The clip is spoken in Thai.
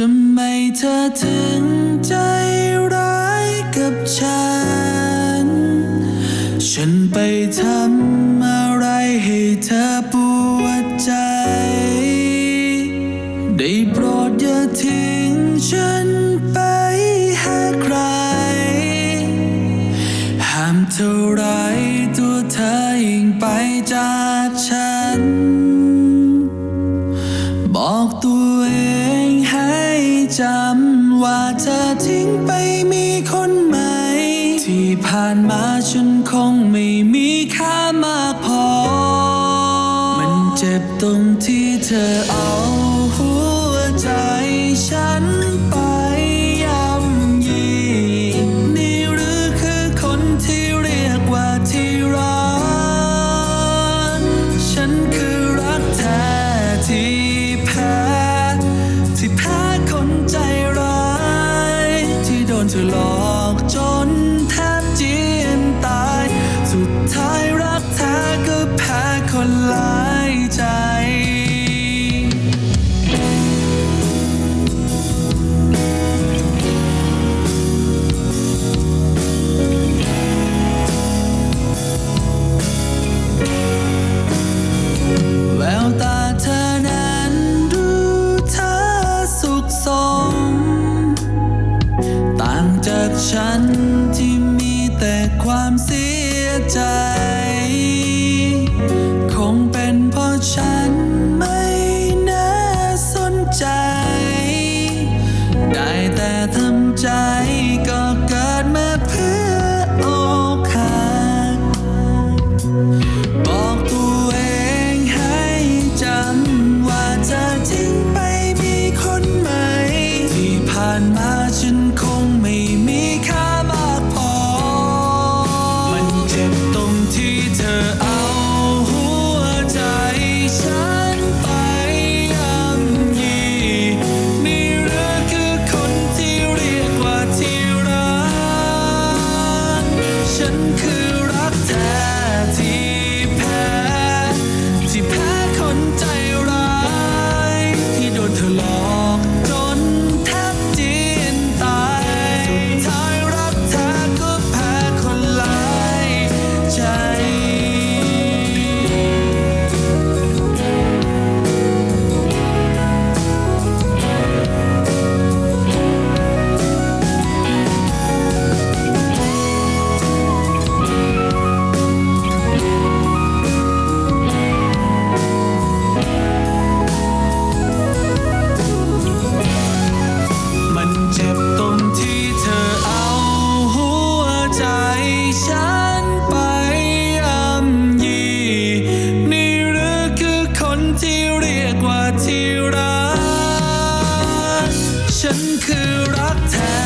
ทำไมเธอถึงใจร้ายกับฉัน ฉันไปทำอะไรให้เธอปวดใจ ได้โปรดอย่าทิ้งฉันไปให้ใคร ห้ามเท่าไรตัวเธอยิ่งไปจากฉัน ว่าเธอทิ้งไปมีคนใหม่ ที่ผ่านมาฉันคงไม่มีค่ามากพอ มันเจ็บตรงที่เธอเอาหัวใจฉัน te ฉันที่มีแต่ความเสียใจ ตรที่เธอเอาหัวใจฉันไปย่ำยีนี่หรือคือคนที่เรียกว่าที่รัก ฉันคือรักแท้ที่ ฉันคือรักแท้